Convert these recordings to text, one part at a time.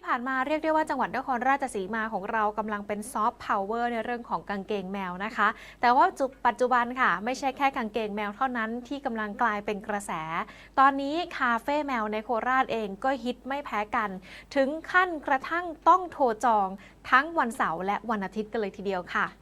ที่ผ่านมาเรียกได้ว่าจังหวัดนครราชสีมาของเรากำลังเป็นซอฟต์พาวเวอร์ในเรื่องของกางเกงแมวนะคะ แต่ว่าปัจจุบันค่ะ ไม่ใช่แค่กางเกงแมวเท่านั้นที่กำลังกลายเป็นกระแส ตอนนี้คาเฟ่แมวในโคราชเองก็ฮิตไม่แพ้กัน ถึงขั้นกระทั่งต้องโทรจองทั้งวันเสาร์และวันอาทิตย์กันเลยทีเดียวค่ะ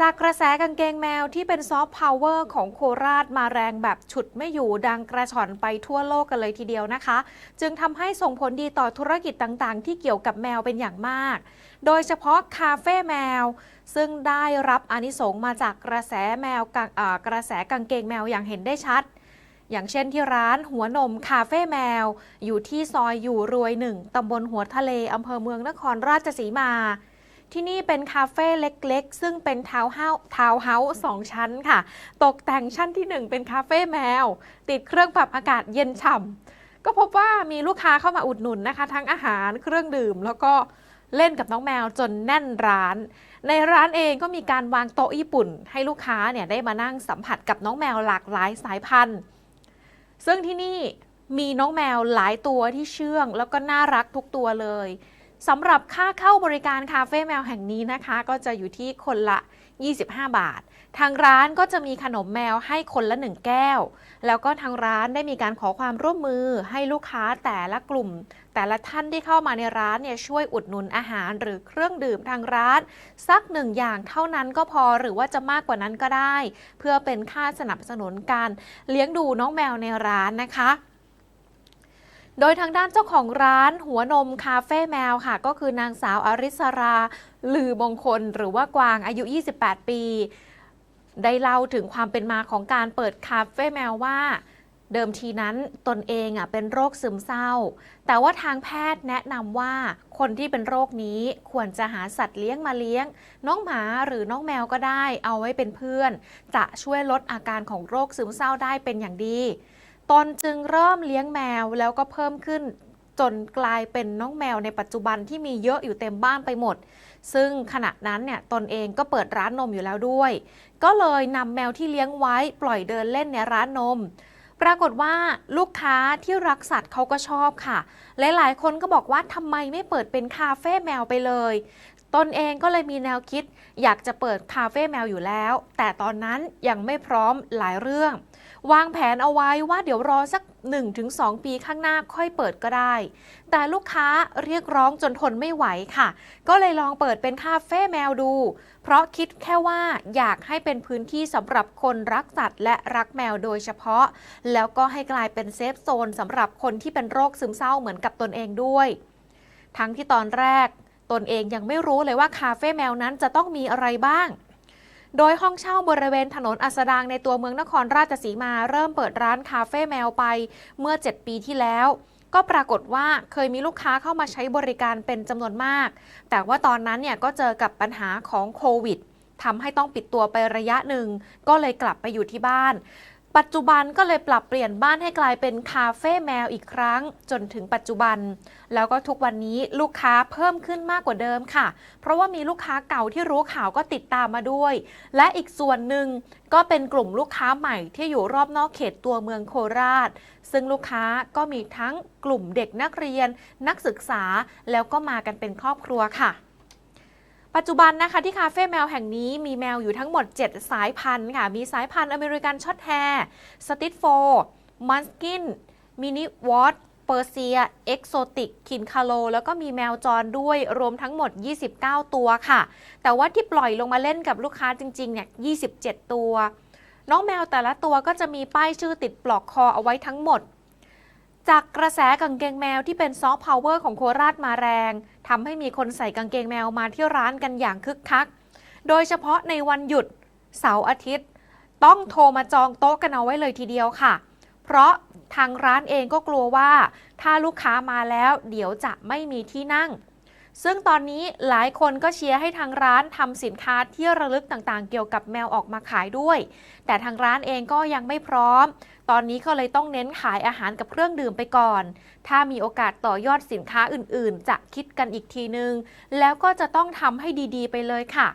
จากกระแสกางเกงแมวที่เป็นซอฟต์พาวเวอร์ของโคราชมาแรงแบบฉุดไม่อยู่ดังกระชอนไปทั่วโลกกันเลยทีเดียวนะคะ จึงทำให้ส่งผลดีต่อธุรกิจต่างๆ ที่เกี่ยวกับแมวเป็นอย่างมาก โดยเฉพาะคาเฟ่แมว ซึ่งได้รับอนิสงมาจากกระแสแมวกกระแสกางเกงแมวอย่างเห็นได้ชัด อย่างเช่นที่ร้านหัวนมคาเฟ่แมว อยู่ที่ซอยอยู่รวยหนึ่งตำบลหัวทะเลอำเภอเมืองนครราชสีมา ที่นี่เป็นคาเฟ่เล็กๆ ซึ่งเป็นทาวน์เฮาส์ทาวน์เฮาส์สองชั้นค่ะ ตกแต่งชั้นที่ 1 เป็นคาเฟ่แมว ติดเครื่องปรับอากาศเย็นฉ่ำก็พบว่ามีลูกค้าเข้ามาอุดหนุนนะคะ ทั้งอาหารเครื่องดื่ม แล้วก็เล่นกับน้องแมวจนแน่นร้าน ในร้านเองก็มีการวางโต๊ะญี่ปุ่น ให้ลูกค้าเนี่ยได้มานั่งสัมผัสกับน้องแมวหลากหลายสายพันธุ์ ซึ่งที่นี่มีน้องแมวหลายตัวที่เชื่อง แล้วก็น่ารักทุกตัวเลย สำหรับค่าเข้าบริการคาเฟ่แมวแห่งนี้นะคะ ก็จะอยู่ที่คนละ 25 บาท ทางร้านก็จะมีขนมแมวให้คนละ 1 แก้ว แล้วก็ทางร้านได้มีการขอความร่วมมือให้ลูกค้าแต่ละกลุ่ม แต่ละท่านที่เข้ามาในร้านเนี่ยช่วยอุดหนุนอาหารหรือเครื่องดื่มทางร้าน สักหนึ่งอย่างเท่านั้นก็พอหรือว่าจะมากกว่านั้นก็ได้ เพื่อเป็นค่าสนับสนุนการเลี้ยงดูน้องแมวในร้านนะคะ โดยทางด้านเจ้าของร้านหัวนมคาเฟ่แมวค่ะ ก็คือนางสาวอริสราลือมงคล หรือว่ากวางอายุ 28 ปี ได้เล่าถึงความเป็นมาของการเปิดคาเฟ่แมวว่าเดิมทีนั้นตนเองอะเป็นโรคซึมเศร้า แต่ว่าทางแพทย์แนะนำว่าคนที่เป็นโรคนี้ควรจะหาสัตว์เลี้ยงมาเลี้ยง น้องหมาหรือน้องแมวก็ได้ เอาไว้เป็นเพื่อน จะช่วยลดอาการของโรคซึมเศร้าได้เป็นอย่างดี ตนจึงเริ่มเลี้ยงแมวแล้วก็เพิ่มขึ้นจนกลายเป็นน้องแมวในปัจจุบันที่มีเยอะอยู่เต็มบ้านไปหมด ซึ่งขณะนั้นเนี่ยตนเองก็เปิดร้านนมอยู่แล้วด้วย ก็เลยนำแมวที่เลี้ยงไว้ปล่อยเดินเล่นในร้านนม ปรากฏว่าลูกค้าที่รักสัตว์เขาก็ชอบค่ะ หลายๆ คนก็บอกว่าทำไมไม่เปิดเป็นคาเฟ่แมวไปเลย ตนเองก็เลยมีแนวคิด อยากจะเปิดคาเฟ่แมวอยู่แล้ว แต่ตอนนั้นยังไม่พร้อมหลายเรื่อง วางแผนเอาไว้ว่าเดี๋ยวรอสัก 1-2 ปีข้างหน้าค่อยเปิดก็ได้ แต่ลูกค้าเรียกร้องจนทนไม่ไหวค่ะ ก็เลยลองเปิดเป็นคาเฟ่แมวดู เพราะคิดแค่ว่าอยากให้เป็นพื้นที่สำหรับคนรักสัตว์และรักแมวโดยเฉพาะ แล้วก็ให้กลายเป็นเซฟโซนสำหรับคนที่เป็นโรคซึมเศร้าเหมือนกับตนเองด้วยทั้งที่ตอนแรก ตนเองยังไม่รู้เลยว่าคาเฟ่แมวนั้นจะต้องมีอะไรบ้าง โดยห้องเช่าบริเวณถนนอัสดางในตัวเมืองนครราชสีมาเริ่มเปิดร้านคาเฟ่แมวไปเมื่อ 7 ปีที่แล้วก็ปรากฏว่าเคยมีลูกค้าเข้ามาใช้บริการเป็นจำนวนมาก แต่ว่าตอนนั้นเนี่ยก็เจอกับปัญหาของโควิดทำให้ต้องปิดตัวไประยะหนึ่ง ก็เลยกลับไปอยู่ที่บ้าน ปัจจุบันก็เลยปรับเปลี่ยนบ้านให้กลายเป็นคาเฟ่แมวอีกครั้ง จนถึงปัจจุบัน แล้วก็ทุกวันนี้ลูกค้าเพิ่มขึ้นมากกว่าเดิมค่ะ เพราะว่ามีลูกค้าเก่าที่รู้ข่าวก็ติดตามมาด้วย และอีกส่วนหนึ่งก็เป็นกลุ่มลูกค้าใหม่ที่อยู่รอบนอกเขตตัวเมืองโคราช ซึ่งลูกค้าก็มีทั้งกลุ่มเด็กนักเรียน นักศึกษาแล้วก็มากันเป็นครอบครัวค่ะ ปัจจุบันนะคะที่คาเฟ่แมวแห่งนี้มีแมวอยู่ทั้งหมด 7 สายพันธุ์ค่ะ มีสายพันธุ์อเมริกันช็อตแฮร์สติทโฟมันสกิน มินิวอตเปอร์เซีย เอ็กโซติก คินคาโล แล้วก็มีแมวจรด้วยรวมทั้งหมด 29 ตัวค่ะ แต่ว่าที่ปล่อยลงมาเล่นกับลูกค้าจริงๆเนี่ย 27 ตัว น้องแมวแต่ละตัวก็จะมีป้ายชื่อติดปลอกคอเอาไว้ทั้งหมด จากกระแสกางเกงแมวที่เป็นซอฟต์พาวเวอร์ของโคราชมาแรงทำให้มีคนใส่กางเกงแมวมาที่ร้านกันอย่างคึกคัก โดยเฉพาะในวันหยุดเสาร์อาทิตย์ ต้องโทรมาจองโต๊ะกันเอาไว้เลยทีเดียวค่ะ เพราะทางร้านเองก็กลัวว่า ถ้าลูกค้ามาแล้ว เดี๋ยวจะไม่มีที่นั่ง ซึ่งตอนนี้หลายคนก็เชียร์ให้ทางร้านทำสินค้าที่ระลึกต่างๆ เกี่ยวกับแมวออกมาขายด้วย แต่ทางร้านเองก็ยังไม่พร้อม ตอนนี้ก็เลยต้องเน้นขายอาหารกับเครื่องดื่มไปก่อน ถ้ามีโอกาสต่อยอดสินค้าอื่นๆ จะคิดกันอีกทีนึง แล้วก็จะต้องทำให้ดีๆ ไปเลยค่ะ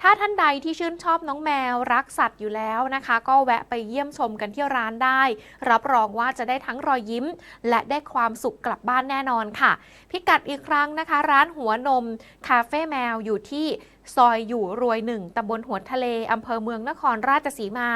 ถ้าท่านใดที่ชื่นชอบน้องแมวรักสัตว์อยู่แล้วนะคะ ก็แวะไปเยี่ยมชมกันที่ร้านได้ รับรองว่าจะได้ทั้งรอยยิ้ม และได้ความสุขกลับบ้านแน่นอนค่ะ พิกัดอีกครั้งนะคะ ร้านหัวนมคาเฟ่แมวอยู่ที่ซอยอยู่รวยหนึ่งตำบลหัวทะเล อำเภอเมืองนครราชสีมา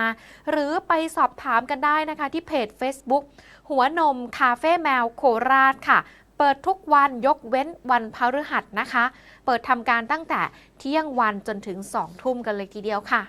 หรือไปสอบถามกันได้นะคะที่เพจ Facebook หัวนมคาเฟ่แมวโคราชค่ะ เปิดทุกวันยกเว้นวันพฤหัสนะคะ เปิดทำการตั้งแต่เที่ยงวันจนถึง 2 ทุ่มกันเลยทีเดียวค่ะ